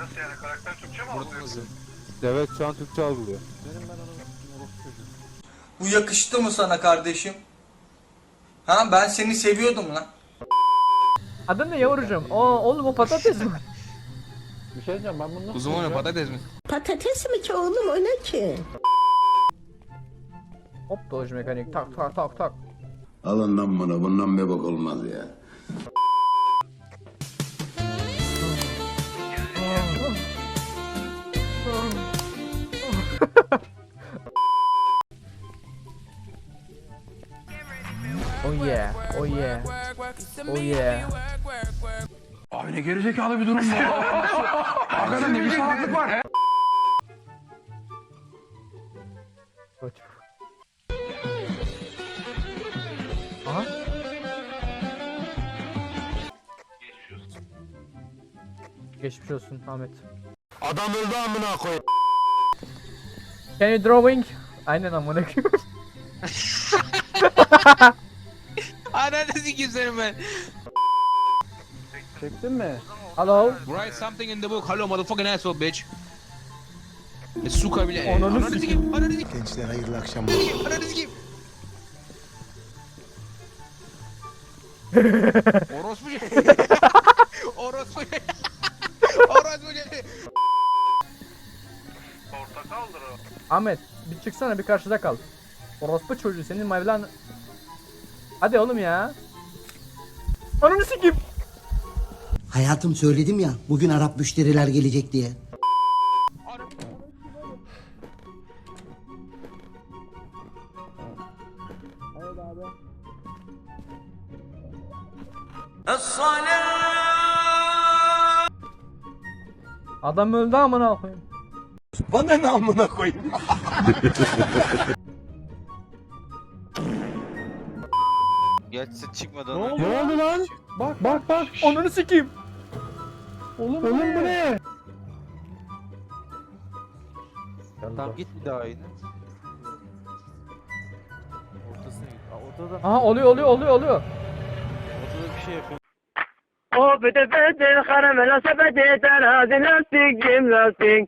Nasıl yani karakter Türkçe mi algılıyor? Evet şu an Türkçe algılıyor. Bu yakıştı mı sana kardeşim? Ha ben seni seviyordum lan. Adın ne yavrucuğum? O, oğlum o patates mi? Bir şey diyeceğim ben bunu nasıl Uzun oyna patates mi? Patates mi ki oğlum o ne ki? Hop dodge mekanik tak tak tak tak. Alın lan bunu. Bundan bir bok olmaz ya. Oh yeah, oh yeah, oh yeah. Abi ne gerizekalı bir durum bu. Hakikaten ne bir salaklık var. Aha. Geçmiş olsun Ahmet. Adam öldü amına koy. Can you drawing? Aynen amına koyayım. Ananı sikeyim senin ben. Çektin mi? Hello. Write something in the book. Hello motherfucking asshole bitch. E, Suka bile. Ananı Ananı sikeyim. Ananı sikeyim. Gençler hayırlı akşamlar. Ananı sikeyim. Orospu şey. Orospu şey. Orospu şey. Portakaldır o. Ahmet bir çıksana bir karşıda kal. Orospu çocuğu senin Mevlan... Hadi oğlum ya. Ananı sikeyim. Hayatım söyledim ya bugün Arap müşteriler gelecek diye. Adam öldü amına koyayım. Bana ne amına koyayım? Gerçi çıkmadı Ne oldu? Ne oldu lan? Bak bak bak. Ananı sikeyim. Oğlum, Oğlum bu ne? Tamam git bir daha yine. Aha oluyor oluyor oluyor oluyor. Ortada bir şey yapıyor. O bede bede karamela sepeti terazi lastik cim lastik